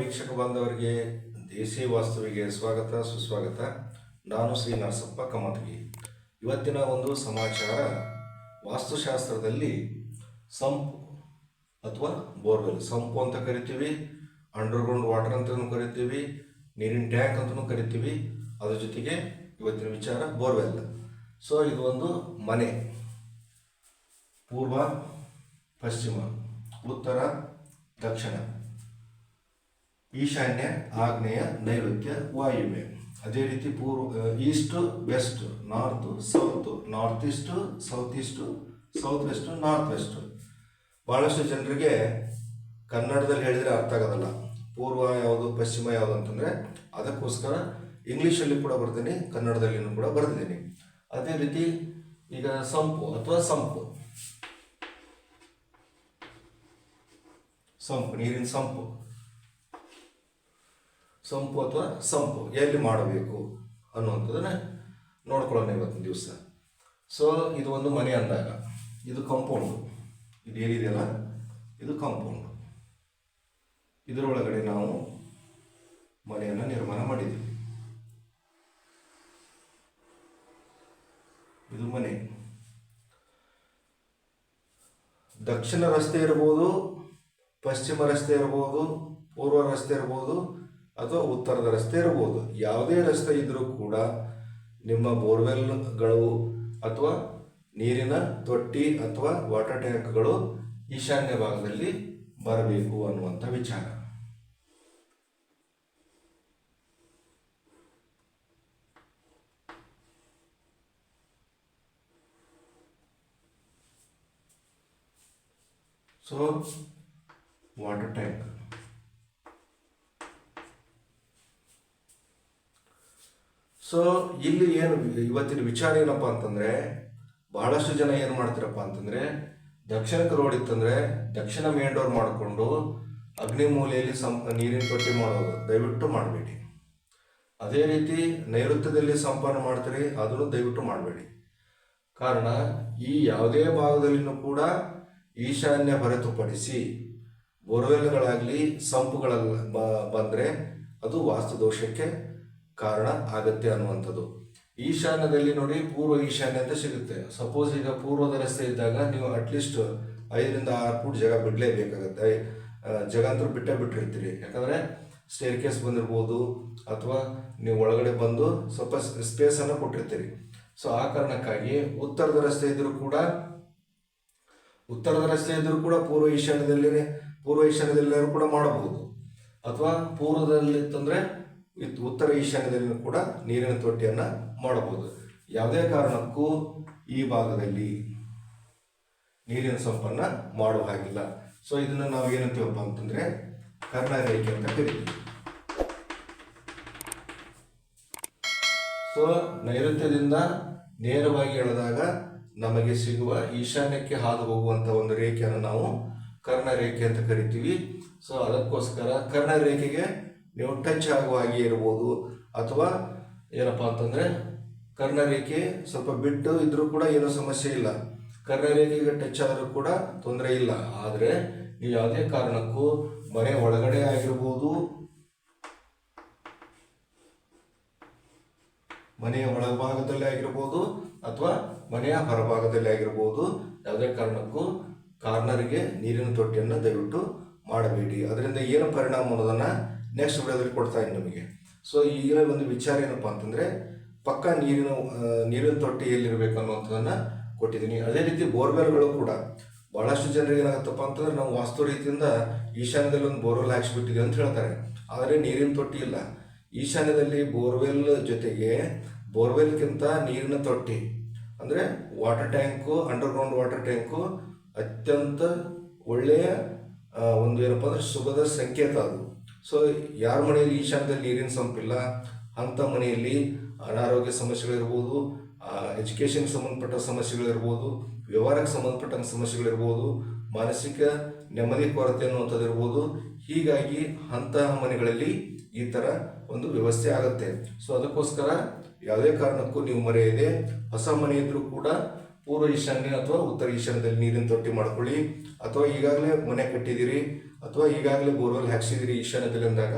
ವೀಕ್ಷಕ ಬಾಂಧವರಿಗೆ ದೇಸಿ ವಾಸ್ತುವಿಗೆ ಸ್ವಾಗತ, ಸುಸ್ವಾಗತ. ನಾನು ಶ್ರೀ ನರಸಪ್ಪ ಕಮತಗಿ. ಇವತ್ತಿನ ಒಂದು ಸಮಾಚಾರ, ವಾಸ್ತುಶಾಸ್ತ್ರದಲ್ಲಿ ಸಂಪ್ ಅಥವಾ ಬೋರ್ವೆಲ್. ಸಂಪು ಅಂತ ಕರಿತೀವಿ, ಅಂಡರ್ಗ್ರೌಂಡ್ ವಾಟರ್ ಅಂತಲೂ ಕರಿತೀವಿ, ನೀರಿನ ಟ್ಯಾಂಕ್ ಅಂತಲೂ ಕರಿತೀವಿ. ಅದರ ಜೊತೆಗೆ ಇವತ್ತಿನ ವಿಚಾರ ಬೋರ್ವೆಲ್. ಸೊ, ಇದು ಒಂದು ಮನೆ. ಪೂರ್ವ, ಪಶ್ಚಿಮ, ಉತ್ತರ, ದಕ್ಷಿಣ. ಈಶಾನ್ಯ, ಆಗ್ನೇಯ, ನೈಋತ್ಯ, ವಾಯುವ್ಯ. ಅದೇ ರೀತಿ ಪೂರ್ವ east, west, north, south north east south east south west north west ಭಾಳಷ್ಟು ಜನರಿಗೆ ಕನ್ನಡದಲ್ಲಿ ಹೇಳಿದರೆ ಅರ್ಥ ಆಗೋದಲ್ಲ. ಪೂರ್ವ ಯಾವುದು, ಪಶ್ಚಿಮ ಯಾವುದು ಅಂತಂದರೆ ಅದಕ್ಕೋಸ್ಕರ ಇಂಗ್ಲೀಷಲ್ಲಿ ಕೂಡ ಬರ್ತೀನಿ, ಕನ್ನಡದಲ್ಲಿನೂ ಕೂಡ ಬರ್ತಿದ್ದೀನಿ ಅದೇ ರೀತಿ ಈಗ ಸಂಪು ಅಥವಾ ಸಂಪು. ಸಂಪು, ನೀರಿನ ಸಂಪು. ಸಂಪು ಅಥವಾ ಸಂಪು ಎಲ್ಲಿ ಮಾಡಬೇಕು ಅನ್ನುವಂಥದ್ದನ್ನ ನೋಡ್ಕೊಳ್ಳೋಣ ಇವತ್ತಿನ ದಿವಸ. ಸೊ ಇದು ಒಂದು ಮನೆ ಅಂದಾಗ, ಇದು ಕಂಪೌಂಡು ಇದು ಏನಿದೆಯಲ್ಲ? ಇದು ಕಾಂಪೌಂಡ್ ಇದರೊಳಗಡೆ ನಾವು ಮನೆಯನ್ನು ನಿರ್ಮಾಣ ಮಾಡಿದ್ದೀವಿ ಇದು ಮನೆ. ದಕ್ಷಿಣ ರಸ್ತೆ ಇರ್ಬೋದು, ಪಶ್ಚಿಮ ರಸ್ತೆ ಇರ್ಬೋದು, ಪೂರ್ವ ರಸ್ತೆ ಇರ್ಬೋದು ಅಥವಾ ಉತ್ತರದ ರಸ್ತೆ ಇರ್ಬೋದು ಯಾವುದೇ ರಸ್ತೆ ಇದ್ದರೂ ಕೂಡ ನಿಮ್ಮ ಬೋರ್ವೆಲ್ಗಳು ಅಥವಾ ನೀರಿನ ತೊಟ್ಟಿ ಅಥವಾ ವಾಟರ್ ಟ್ಯಾಂಕ್ಗಳು ಈಶಾನ್ಯ ಭಾಗದಲ್ಲಿ ಬರಬೇಕು ಅನ್ನುವಂಥ ವಿಚಾರ. ಸೊ ವಾಟರ್ ಟ್ಯಾಂಕ್ ಸೊ ಇಲ್ಲಿ ಏನು ಇವತ್ತಿನ ವಿಚಾರ ಏನಪ್ಪ ಅಂತಂದ್ರೆ, ಬಹಳಷ್ಟು ಜನ ಏನು ಮಾಡ್ತೀರಪ್ಪ ಅಂತಂದ್ರೆ, ದಕ್ಷಿಣಕ್ಕೆ ರೋಡ್ ಇತ್ತಂದ್ರೆ ದಕ್ಷಿಣ ಮೇನ್ ಡೋರ್ ಮಾಡಿಕೊಂಡು ಅಗ್ನಿ ಮೂಲೆಯಲ್ಲಿ ಸಂ, ನೀರಿನ ತೊಟ್ಟಿ ಮಾಡೋದು, ದಯವಿಟ್ಟು ಮಾಡಬೇಡಿ. ಅದೇ ರೀತಿ ನೈಋತ್ಯದಲ್ಲಿ ಸಂಪನ್ನ ಮಾಡ್ತೀರಿ, ಅದನ್ನು ದಯವಿಟ್ಟು ಮಾಡಬೇಡಿ. ಕಾರಣ, ಈ ಯಾವುದೇ ಭಾಗದಲ್ಲಿನೂ ಕೂಡ ಈಶಾನ್ಯ ಹೊರತುಪಡಿಸಿ ಬೋರ್ವೆಲ್ಗಳಾಗಲಿ ಸಂಪುಗಳ ಬಂದರೆ ಅದು ವಾಸ್ತು ದೋಷಕ್ಕೆ ಕಾರಣ ಆಗತ್ತೆ ಅನ್ನುವಂಥದ್ದು. ಈಶಾನ್ಯದಲ್ಲಿ ನೋಡಿ ಪೂರ್ವ ಈಶಾನ್ಯ ಅಂತ ಸಿಗುತ್ತೆ. ಸಪೋಸ್ ಈಗ ಪೂರ್ವದ ರಸ್ತೆ ಇದ್ದಾಗ ನೀವು ಅಟ್ಲೀಸ್ಟ್ ಐದರಿಂದ ಆರು ಫೂಟ್ ಜಾಗ ಬಿಡಲೇಬೇಕಾಗತ್ತೆ. ಜಾಗ ಅಂತೂ ಬಿಟ್ಟೇ ಬಿಟ್ಟಿರ್ತೀರಿ. ಯಾಕಂದರೆ ಸ್ಟೇರ್ ಕೇಸ್ ಬಂದಿರ್ಬೋದು, ಅಥವಾ ನೀವು ಒಳಗಡೆ ಬಂದು ಸ್ವಲ್ಪ ಸ್ಪೇಸನ್ನು ಕೊಟ್ಟಿರ್ತೀರಿ. ಸೊ ಆ ಕಾರಣಕ್ಕಾಗಿ ಉತ್ತರದ ರಸ್ತೆ ಇದ್ದರೂ ಕೂಡ, ಉತ್ತರದ ರಸ್ತೆ ಇದ್ದರೂ ಕೂಡ ಪೂರ್ವ ಈಶಾನ್ಯದಲ್ಲಿ ಪೂರ್ವ ಈಶಾನ್ಯದಲ್ಲಿ ಕೂಡ ಮಾಡಬಹುದು. ಅಥವಾ ಪೂರ್ವದಲ್ಲಿ ತಂದರೆ ಉತ್ತರ ಈಶಾನ್ಯದಲ್ಲಿ ಕೂಡ ನೀರಿನ ತೊಟ್ಟಿಯನ್ನು ಮಾಡಬಹುದು. ಯಾವುದೇ ಕಾರಣಕ್ಕೂ ಈ ಭಾಗದಲ್ಲಿ ನೀರಿನ ಸಂಪನ್ನ ಮಾಡುವ ಹಾಗಿಲ್ಲ. ಸೊ ಇದನ್ನು ನಾವು ಏನಂತೀವಪ್ಪ ಅಂತಂದ್ರೆ ಕರ್ಣರೇಖೆ ಅಂತ ಕರಿತೀವಿ. ಸೊ ನೈಋತ್ಯದಿಂದ ನೇರವಾಗಿ ಎಳೆದಾಗ ನಮಗೆ ಸಿಗುವ ಈಶಾನ್ಯಕ್ಕೆ ಹಾದು ಹೋಗುವಂಥ ಒಂದು ರೇಖೆಯನ್ನು ನಾವು ಕರ್ಣ ರೇಖೆ ಅಂತ ಕರಿತೀವಿ. ಸೊ ಅದಕ್ಕೋಸ್ಕರ ಕರ್ಣರೇಖೆಗೆ ನೀವು ಟಚ್ ಆಗುವ ಹಾಗೆ ಇರ್ಬೋದು ಅಥವಾ ಏನಪ್ಪ ಅಂತಂದರೆ ಕರ್ಣರೇಖೆ ಸ್ವಲ್ಪ ಬಿಟ್ಟು ಇದ್ರೂ ಕೂಡ ಏನೂ ಸಮಸ್ಯೆ ಇಲ್ಲ. ಕರ್ಣರೇಖೆಗೆ ಟಚ್ ಆದರೂ ಕೂಡ ತೊಂದರೆ ಇಲ್ಲ. ಆದರೆ ನೀವು ಯಾವುದೇ ಕಾರಣಕ್ಕೂ ಮನೆ ಒಳಗಡೆ ಆಗಿರ್ಬೋದು, ಮನೆಯ ಒಳಭಾಗದಲ್ಲಿ ಆಗಿರ್ಬೋದು ಅಥವಾ ಮನೆಯ ಹೊರಭಾಗದಲ್ಲಿ ಆಗಿರ್ಬೋದು, ಯಾವುದೇ ಕಾರಣಕ್ಕೂ ಕಾರ್ನರ್ಗೆ ನೀರಿನ ತೊಟ್ಟಿಯನ್ನು ದಯವಿಟ್ಟು ಮಾಡಬೇಡಿ. ಅದರಿಂದ ಏನು ಪರಿಣಾಮ ಅನ್ನೋದನ್ನು ನೆಕ್ಸ್ಟ್ ವಿಡಿಯೋದಲ್ಲಿ ಕೊಡ್ತಾ ಇದ್ದೀನಿ ನಿಮಗೆ. ಸೊ ಈಗಿನ ಒಂದು ವಿಚಾರ ಏನಪ್ಪ ಅಂತಂದರೆ, ಪಕ್ಕ ನೀರಿನ ನೀರಿನ ತೊಟ್ಟಿ ಎಲ್ಲಿರಬೇಕು ಅನ್ನುವಂಥದ್ದನ್ನು ಕೊಟ್ಟಿದ್ದೀನಿ. ಅದೇ ರೀತಿ ಬೋರ್ವೆಲ್ಗಳು ಕೂಡ. ಭಾಳಷ್ಟು ಜನರಿಗೆ ಏನಾಗುತ್ತಪ್ಪ ಅಂತಂದ್ರೆ, ನಾವು ವಾಸ್ತು ರೀತಿಯಿಂದ ಈಶಾನ್ಯದಲ್ಲಿ ಒಂದು ಬೋರ್ವೆಲ್ ಹಾಕ್ಸ್ಬಿಟ್ಟಿದೆ ಅಂತ ಹೇಳ್ತಾರೆ. ಆದರೆ ನೀರಿನ ತೊಟ್ಟಿ ಇಲ್ಲ. ಈಶಾನ್ಯದಲ್ಲಿ ಬೋರ್ವೆಲ್ ಜೊತೆಗೆ ಬೋರ್ವೆಲ್ಗಿಂತ ನೀರಿನ ತೊಟ್ಟಿ, ಅಂದರೆ water tank, underground water tank ಅತ್ಯಂತ ಒಳ್ಳೆಯ ಒಂದು ಏನಪ್ಪ ಅಂದ್ರೆ ಶುಭದ ಸಂಕೇತ ಅದು. ಸೊ ಯಾರ ಮನೆಯಲ್ಲಿ ಈಶಾನ್ಯದಲ್ಲಿ ನೀರಿನ ಸಂಪಿಲ್ಲ ಅಂಥ ಮನೆಯಲ್ಲಿ ಅನಾರೋಗ್ಯ ಸಮಸ್ಯೆಗಳಿರ್ಬೋದು ಎಜುಕೇಷನ್ಗೆ ಸಂಬಂಧಪಟ್ಟ ಸಮಸ್ಯೆಗಳಿರ್ಬೋದು ವ್ಯವಹಾರಕ್ಕೆ ಸಂಬಂಧಪಟ್ಟ ಸಮಸ್ಯೆಗಳಿರ್ಬೋದು ಮಾನಸಿಕ ನೆಮ್ಮದಿ, ಕೊರತೆ ಅನ್ನುವಂಥದ್ದು ಇರ್ಬೋದು, ಹೀಗಾಗಿ ಅಂತಹ ಮನೆಗಳಲ್ಲಿ ಈ ಥರ ಒಂದು ವ್ಯವಸ್ಥೆ ಆಗುತ್ತೆ. ಸೊ ಅದಕ್ಕೋಸ್ಕರ ಯಾವುದೇ ಕಾರಣಕ್ಕೂ ನೀವು ಮರೆಯದೆ ಹೊಸ ಮನೆ ಇದ್ದರೂ ಕೂಡ ಪೂರ್ವ ಈಶಾನ್ಯ ಅಥವಾ ಉತ್ತರ ಈಶಾನ್ಯದಲ್ಲಿ ನೀರಿನ ತೊಟ್ಟಿ ಮಾಡ್ಕೊಳ್ಳಿ. ಅಥವಾ ಈಗಾಗಲೇ ಮನೆ ಕಟ್ಟಿದ್ದೀರಿ ಅಥವಾ ಈಗಾಗಲೇ ಬೋರ್ವೆಲ್ ಹಾಕ್ಸಿದಿರಿ ಈಶಾನ್ಯದಲ್ಲಿ ಅಂದಾಗ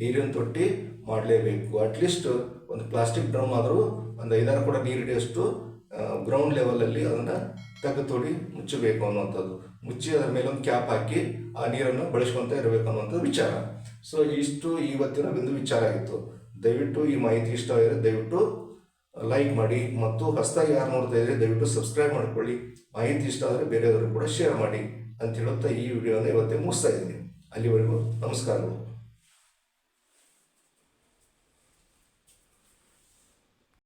ನೀರಿನ ತೊಟ್ಟಿ ಮಾಡಲೇಬೇಕು. ಅಟ್ಲೀಸ್ಟ್ ಒಂದು ಪ್ಲಾಸ್ಟಿಕ್ ಡ್ರಮ್ ಆದರೂ ಒಂದು ಐದಾರು ಕೂಡ ನೀರು ಹಿಡಿಯೋಷ್ಟು ಗ್ರೌಂಡ್ ಲೆವೆಲಲ್ಲಿ ಅದನ್ನು ತೆಗೆದು ತೊಡಿ ಮುಚ್ಚಬೇಕು ಅನ್ನುವಂಥದ್ದು. ಮುಚ್ಚಿ ಅದರ ಮೇಲೆ ಒಂದು ಕ್ಯಾಪ್ ಹಾಕಿ ಆ ನೀರನ್ನು ಬಳಸ್ಕೊತ ಇರಬೇಕು ಅನ್ನುವಂಥದ್ದು ವಿಚಾರ. ಸೊ ಇಷ್ಟು ಇವತ್ತಿನ ಒಂದು ವಿಚಾರ ಆಗಿತ್ತು. ದಯವಿಟ್ಟು ಈ ಮಾಹಿತಿ ಇಷ್ಟ ಆದರೆ ದಯವಿಟ್ಟು ಲೈಕ್ ಮಾಡಿ ಮತ್ತು ಹೊಸದಾಗಿ ಯಾರು ನೋಡ್ತಾ ಇದ್ದರೆ ದಯವಿಟ್ಟು ಸಬ್ಸ್ಕ್ರೈಬ್ ಮಾಡ್ಕೊಳ್ಳಿ. ಮಾಹಿತಿ ಇಷ್ಟ ಆದರೆ ಬೇರೆಯವರು ಕೂಡ ಶೇರ್ ಮಾಡಿ. ಅಂತ ಹೇಳುತ್ತಾ ಈ ವಿಡಿಯೋನ ಇವತ್ತೇ ಮುಗಿಸ್ತಾ ಇದ್ದೀನಿ. ಅಲ್ಲಿವರೆಗೂ ನಮಸ್ಕಾರಗಳು.